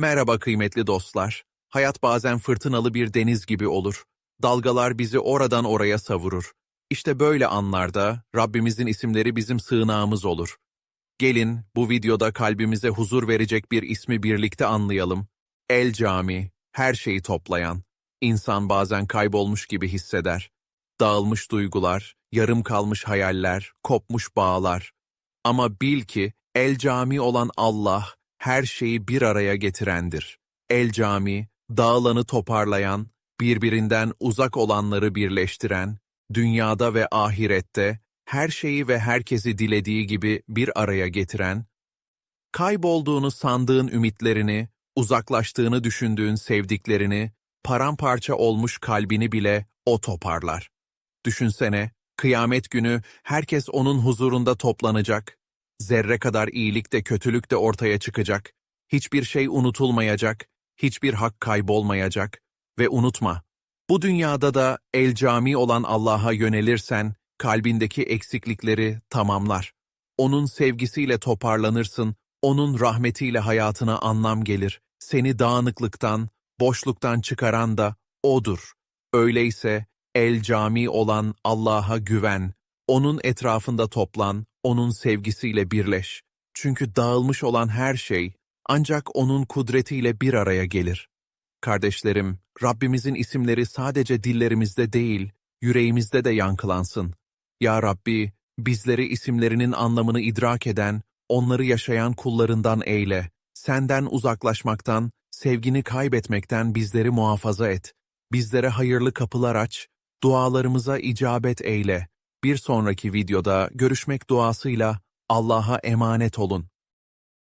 Merhaba kıymetli dostlar. Hayat bazen fırtınalı bir deniz gibi olur. Dalgalar bizi oradan oraya savurur. İşte böyle anlarda Rabbimizin isimleri bizim sığınağımız olur. Gelin bu videoda kalbimize huzur verecek bir ismi birlikte anlayalım. El Cami, her şeyi toplayan. İnsan bazen kaybolmuş gibi hisseder. Dağılmış duygular, yarım kalmış hayaller, kopmuş bağlar. Ama bil ki El Cami olan Allah, her şeyi bir araya getirendir. El Cami, dağılanı toparlayan, birbirinden uzak olanları birleştiren, dünyada ve ahirette her şeyi ve herkesi dilediği gibi bir araya getiren, kaybolduğunu sandığın ümitlerini, uzaklaştığını düşündüğün sevdiklerini, paramparça olmuş kalbini bile o toparlar. Düşünsene, kıyamet günü herkes onun huzurunda toplanacak, zerre kadar iyilik de kötülük de ortaya çıkacak, hiçbir şey unutulmayacak, hiçbir hak kaybolmayacak ve unutma, bu dünyada da el cami olan Allah'a yönelirsen, kalbindeki eksiklikleri tamamlar. Onun sevgisiyle toparlanırsın, onun rahmetiyle hayatına anlam gelir. Seni dağınıklıktan, boşluktan çıkaran da O'dur. Öyleyse el cami olan Allah'a güven, onun etrafında toplan, onun sevgisiyle birleş. Çünkü dağılmış olan her şey ancak onun kudretiyle bir araya gelir. Kardeşlerim, Rabbimizin isimleri sadece dillerimizde değil, yüreğimizde de yankılansın. Ya Rabbi, bizleri isimlerinin anlamını idrak eden, onları yaşayan kullarından eyle. Senden uzaklaşmaktan, sevgini kaybetmekten bizleri muhafaza et. Bizlere hayırlı kapılar aç, dualarımıza icabet eyle. Bir sonraki videoda görüşmek duasıyla Allah'a emanet olun.